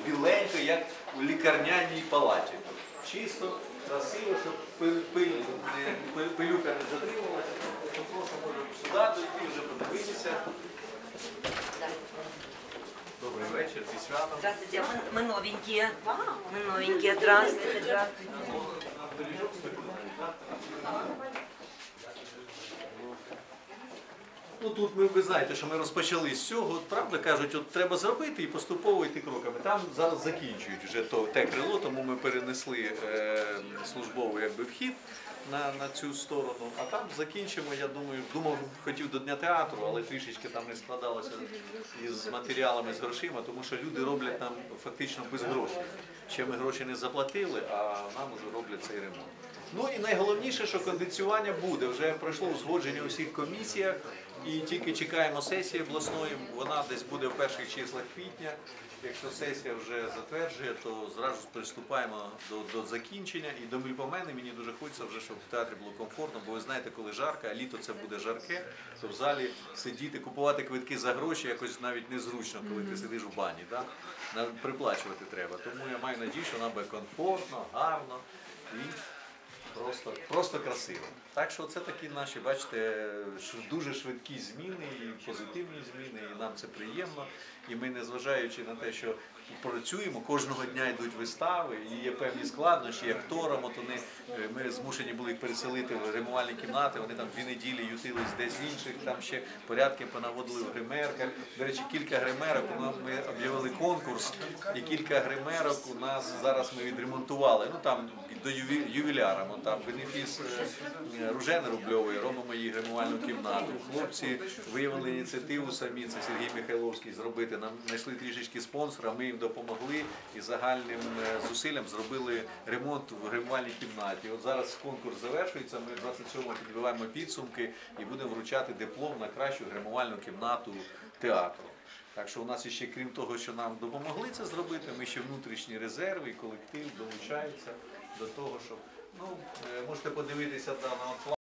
біленько, як у лікарняній палаті. Чисто, красиво, щоб пиль, пиль, не- пиль- пилюка не затрималася. Тому Прошу можемо сюди дойти, вже подивитися. Добрий вечір, зі святом. Здравствуйте, мы, мы новенькие. Мы новенькие. Здравствуйте. Здравствуйте. Ну тут ми ви знаєте, що ми розпочали з цього. От, правда кажуть, от треба зробити і поступово йти кроками. Там зараз закінчують вже то те крило, тому ми перенесли е, службовий якби вхід на, на цю сторону. А там закінчимо. Я думаю, думав, хотів до дня театру, але трішечки там не складалося із матеріалами з грошима, тому що люди роблять нам фактично без грошей. Ще ми гроші не заплатили, а нам вже роблять цей ремонт. Ну і найголовніше, що кондиціювання буде. Вже пройшло узгодження у всіх комісіях, і тільки чекаємо сесії обласної. Вона десь буде в перших числах квітня. Якщо сесія вже затверджує, то зразу приступаємо до, до закінчення. І до Мільпомени мені дуже хочеться вже, щоб в театрі було комфортно, бо ви знаєте, коли жарко, а літо це буде жарке, то в залі сидіти, купувати квитки за гроші якось навіть незручно, коли ти сидиш в бані. Да? Приплачувати треба. Тому я маю надію, що нам буде комфортно, гарно і Просто, просто красиво. Так що це такі наші, бачите, дуже швидкі зміни і позитивні зміни, і нам це приємно. І ми, незважаючи на те, що працюємо, кожного дня йдуть вистави, і є певні складнощі, акторам, от вони, е, ми змушені були їх переселити в гримувальні кімнати, вони там дві неділі ютились десь в інших, там ще порядки понаводили в гримерках. До речі, кілька гримерок, ми об'явили конкурс, і кілька гримерок у нас зараз ми відремонтували. Ну там до ювіляра, ну, там бенефіс е, Ружени Рубльової, робимо її гримувальну кімнату. Хлопці виявили ініціативу самі, це Сергій Михайловський, зробити. Нам знайшли трішечки спонсора, ми їм допомогли і загальним е, зусиллям зробили ремонт в гримувальній кімнаті. От зараз конкурс завершується, ми 27-го підбиваємо підсумки і будемо вручати диплом на кращу гримувальну кімнату театру. Так що у нас ще, крім того, що нам допомогли це зробити, ми ще внутрішні резерви і колектив долучаються до того, щоб ну, е, можете подивитися да, на от